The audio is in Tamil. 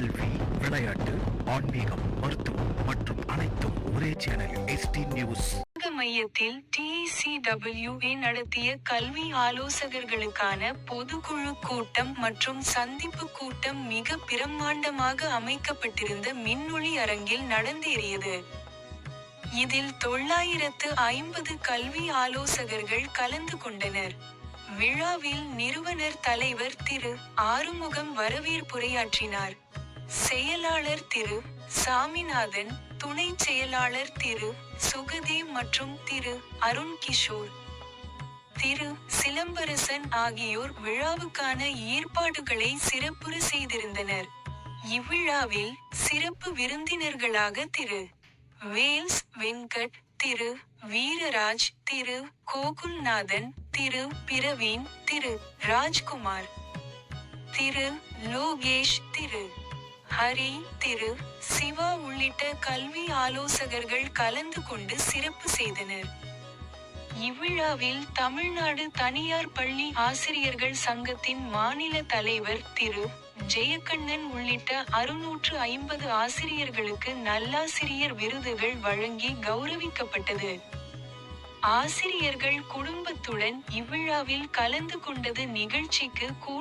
கல்வி விளையாட்டு ஆன்மீகம் மருத்துவம் மற்றும் அனைத்தும் ஒரே சேனலில் எஸ்டி நியூஸ் மையத்தில் டிசிடபிள்யூஏ நடத்திய கல்வி ஆலோசகர்களுக்கான பொதுக்குழு கூட்டம் மற்றும் சந்திப்பு கூட்டம் மிக பிரம்மாண்டமாக அமைக்கப்பட்டிருந்த மின்னொளி அரங்கில் நடந்தேறியது. இதில் தொள்ளாயிரத்து ஐம்பது கல்வி ஆலோசகர்கள் கலந்து கொண்டனர். விழாவில் நிறுவனர் தலைவர் திரு ஆறுமுகம் வரவேற்புரையாற்றினார். செயலாளர் திரு சாமிநாதன் துணை செயலாளர் திரு சுகதேவ் மற்றும் திரு அருண் கிஷோர் திரு சிலம்பரசன் ஆகியோர் விழாவுக்கான ஏற்பாடுகளை சிறப்புற செய்திருந்தனர். இவ்விழாவில் சிறப்பு விருந்தினர்களாக திரு வேல்ஸ் வெங்கட் திரு வீரராஜ் திரு கோகுல்நாதன் திரு பிரவீன் திரு ராஜ்குமார் திரு லோகேஷ் திரு ஹரி திரு சிவா உள்ளிட்ட கல்வி ஆலோசகர்கள் கலந்து கொண்டு சிறப்பு செய்தனர். இவ்விழாவில் தமிழ்நாடு தனியார் பள்ளி ஆசிரியர்கள் சங்கத்தின் மாநில தலைவர் திரு ஜெயக்கண்ணன் உள்ளிட்ட அறுநூற்று ஐம்பது ஆசிரியர்களுக்கு நல்லாசிரியர் விருதுகள் வழங்கி கௌரவிக்கப்பட்டது. ஆசிரியர்கள் குடும்பத்துடன் இவ்விழாவில் கலந்து கொண்டது நிகழ்ச்சிக்கு கூட